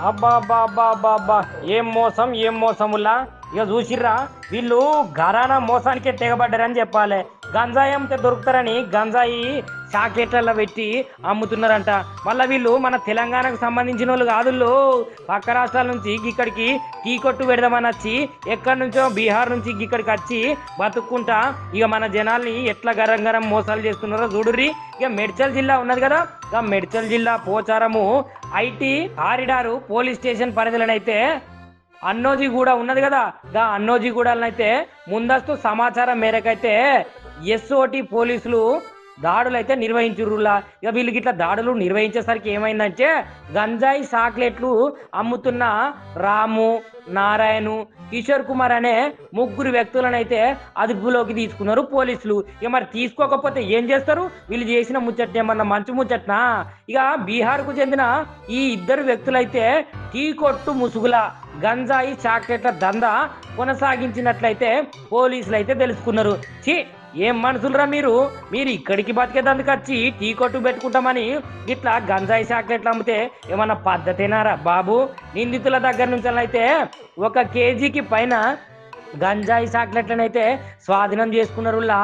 అబ్బా అబ్బా అబ్బా అబ్బా అబ్బా ఏం మోసం ఏం మోసములా? ఇక చూసిర్రా వీళ్ళు ఘరానా మోసానికే తెగబడ్డారని చెప్పాలి. గంజాయి అమ్మితే దొరుకుతారని గంజాయి చాక్లెట్లలో పెట్టి అమ్ముతున్నారంట. మళ్ళీ వీళ్ళు మన తెలంగాణకు సంబంధించిన వాళ్ళు కాదుల్లో. పక్క రాష్ట్రాల నుంచి ఇక్కడికి టీ కొట్టు పెడదామని వచ్చి ఎక్కడి నుంచో బీహార్ నుంచి ఇక్కడికి వచ్చి బతుక్కుంటా ఇక మన జనాల్ని ఎట్లా గరం గరం మోసాలు చేస్తున్నారో చూడుర్రి. ఇక మెడ్చల్ జిల్లా ఉన్నది కదా ఇక మెడ్చల్ జిల్లా పోచారము ఐటీ ఆరిడారు పోలీస్ స్టేషన్ పరిధిలోనైతే అన్నోజీ కూడా ఉన్నది కదా. గా అన్నోజీ అయితే ముందస్తు సమాచారం మేరకైతే ఎస్ఓటి పోలీసులు దాడులు అయితే నిర్వహించురులా ఇక వీళ్ళకి ఇట్లా దాడులు నిర్వహించేసరికి ఏమైందంటే గంజాయి చాక్లెట్లు అమ్ముతున్న రాము నారాయణు కిషోర్ కుమార్ అనే ముగ్గురు వ్యక్తులను అయితే అదుపులోకి తీసుకున్నారు పోలీసులు. ఇక మరి తీసుకోకపోతే ఏం చేస్తారు? వీళ్ళు చేసిన ముచ్చట ఏమన్నా మంచి ముచ్చట్నా? ఇక బీహార్కు చెందిన ఈ ఇద్దరు వ్యక్తులైతే టీ కొట్టు ముసుగుల గంజాయి చాక్లెట్ల దందా కొనసాగించినట్లయితే పోలీసులు అయితే తెలుసుకున్నారు. ఛీ! ఏం మనుషులరా మీరు? మీరు ఇక్కడికి బతికేదందుకు వచ్చి టీ కొట్టు పెట్టుకుంటామని ఇట్లా గంజాయి చాక్లెట్లు అమ్మితే ఏమన్నా పద్ధతేనారా బాబు? నిందితుల దగ్గర నుంచి అయితే ఒక కేజీకి పైన గంజాయి చాక్లెట్లను అయితే స్వాధీనం చేసుకున్నారు లా